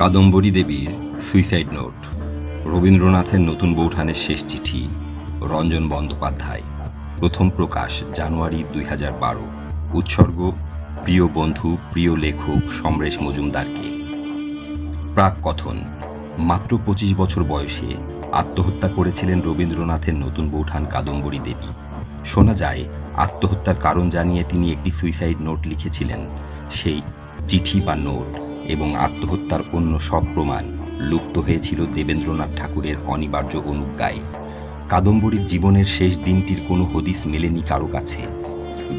কাদম্বরী দেবীর suicide note, রবীন্দ্রনাথের নতুন বৌঠানের শেষ চিঠি, রঞ্জন বন্দ্যোপাধ্যায়, প্রথম প্রকাশ জানুয়ারি দুই হাজার বারো, উৎসর্গ প্রিয় বন্ধু, প্রিয় লেখক সমরেশ মজুমদারকে। প্রাক কথন, মাত্র পঁচিশ বছর বয়সে আত্মহত্যা করেছিলেন রবীন্দ্রনাথের নতুন বৌঠান কাদম্বরী দেবী। শোনা যায়, আত্মহত্যার কারণ জানিয়ে তিনি একটি সুইসাইড নোট লিখেছিলেন, সেই চিঠি বা নোট। এবং আত্মহত্যার অন্য সব প্রমাণ লুপ্ত হয়েছিল দেবেন্দ্রনাথ ঠাকুরের অনিবার্য অনুজ্ঞায়। কাদম্বরীর জীবনের শেষ দিনটির কোনো হদিস মেলেনি কারও কাছে।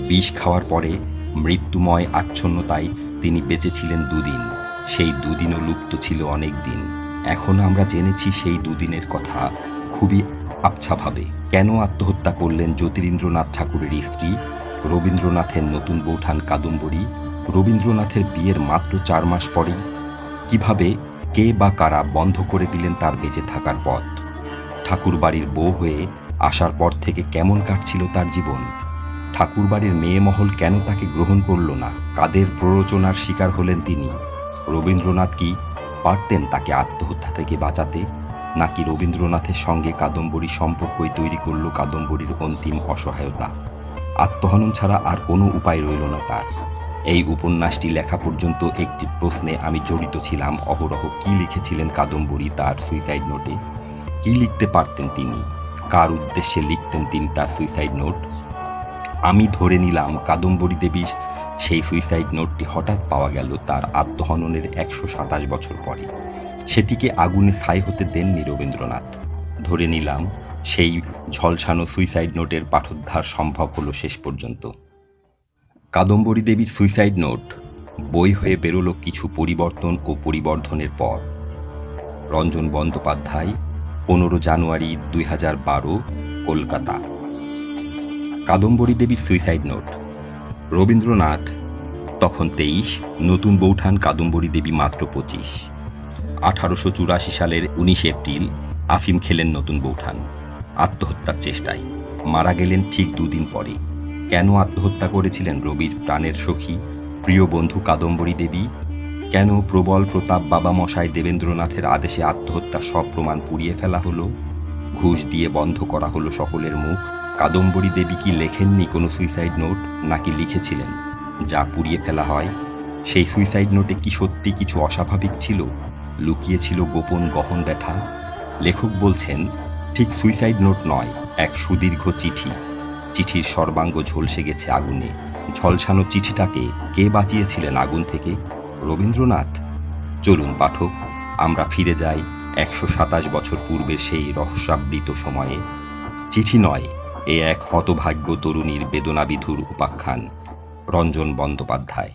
বিষ খাওয়ার পরে মৃত্যুময় আচ্ছন্নতায় তিনি বেঁচেছিলেন দুদিন। সেই দুদিনও লুপ্ত ছিল অনেক দিন। এখন আমরা জেনেছি সেই দুদিনের কথা খুবই আবছাভাবে। কেন আত্মহত্যা করলেন জ্যোতিরিন্দ্রনাথ ঠাকুরের স্ত্রী রবীন্দ্রনাথের নতুন বৌঠান কাদম্বরী? রবীন্দ্রনাথের বিয়ের মাত্র চার মাস পরেই কীভাবে কে বা কারা বন্ধ করে দিলেন তার বেঁচে থাকার পথ। ঠাকুরবাড়ির বউ হয়ে আসার পর থেকে কেমন কাটছিল তার জীবন? ঠাকুরবাড়ির মেয়ে মহল কেন তাকে গ্রহণ করল না? কাদের প্ররোচনার শিকার হলেন তিনি? রবীন্দ্রনাথ কি পারতেন তাকে আত্মহত্যা থেকে বাঁচাতে? নাকি রবীন্দ্রনাথের সঙ্গে কাদম্বরী সম্পর্কই তৈরি করল কাদম্বরীর অন্তিম অসহায়তা? আত্মহনন ছাড়া আর কোনো উপায় রইল না তার। এই উপন্যাসটি লেখা পর্যন্ত একটি প্রশ্নে আমি জড়িত ছিলাম, অহরহ কি লিখেছিলেন কাদম্বরী তার সুইসাইড নোটে কি লিখতে পারতেন তিনি? কার উদ্দেশ্যে লিখতেন তিনি তার সুইসাইড নোট আমি ধরে নিলাম কাদম্বরী দেবীর সেই সুইসাইড নোটটি হঠাৎ পাওয়া গেল তার আত্মহননের একশো সাতাশ বছর পরে। সেটিকে আগুনে ছাই হতে দেননি রবীন্দ্রনাথ। ধরে নিলাম সেই ঝলসানো সুইসাইড নোটের পাঠোদ্ধার সম্ভব হলো শেষ পর্যন্ত। কাদম্বরী দেবীর সুইসাইড নোট, বই হয়ে বেরোলো কিছু পরিবর্তন ও পরিবর্ধনের পর। রঞ্জন বন্দ্যোপাধ্যায়, পনেরো জানুয়ারি দুই হাজার বারো, কলকাতা। কাদম্বরী দেবীর সুইসাইড নোট, রবীন্দ্রনাথ, তখন তেইশ, নতুন বৌঠান কাদম্বরী দেবী মাত্র পঁচিশ। আঠারোশো চুরাশি সালের উনিশ এপ্রিল, আফিম খেলেন নতুন বৌঠান, আত্মহত্যার চেষ্টায়, মারা গেলেন ঠিক দুদিন পরে। কেন আত্মহত্যা করেছিলেন রবির প্রাণের সখী, প্রিয় বন্ধু কাদম্বরী দেবী? কেন প্রবল প্রতাপ বাবা মশাই দেবেন্দ্রনাথের আদেশে আত্মহত্যা সব প্রমাণ পুড়িয়ে ফেলা হলো? ঘুষ দিয়ে বন্ধ করা হলো সকলের মুখ। কাদম্বরী দেবী কি লেখেননি কোনো সুইসাইড নোট নাকি লিখেছিলেন? যা পুড়িয়ে ফেলা হয়। সেই সুইসাইড নোটে কি সত্যি কিছু অস্বাভাবিক ছিল? লুকিয়েছিল গোপন গহন ব্যথা। লেখক বলছেন, ঠিক সুইসাইড নোট নয়, এক সুদীর্ঘ চিঠি। চিঠির সর্বাঙ্গ ঝলসে গেছে আগুনে। ঝলসানো চিঠিটাকে কে বাঁচিয়েছিলেন আগুন থেকে? রবীন্দ্রনাথ। চলুন পাঠক, আমরা ফিরে যাই একশো সাতাশ বছর পূর্বে সেই রহস্যাবৃত সময়ে। চিঠি নয়, এ এক হতভাগ্য তরুণীর বেদনাবিধুর উপাখ্যান। রঞ্জন বন্দ্যোপাধ্যায়।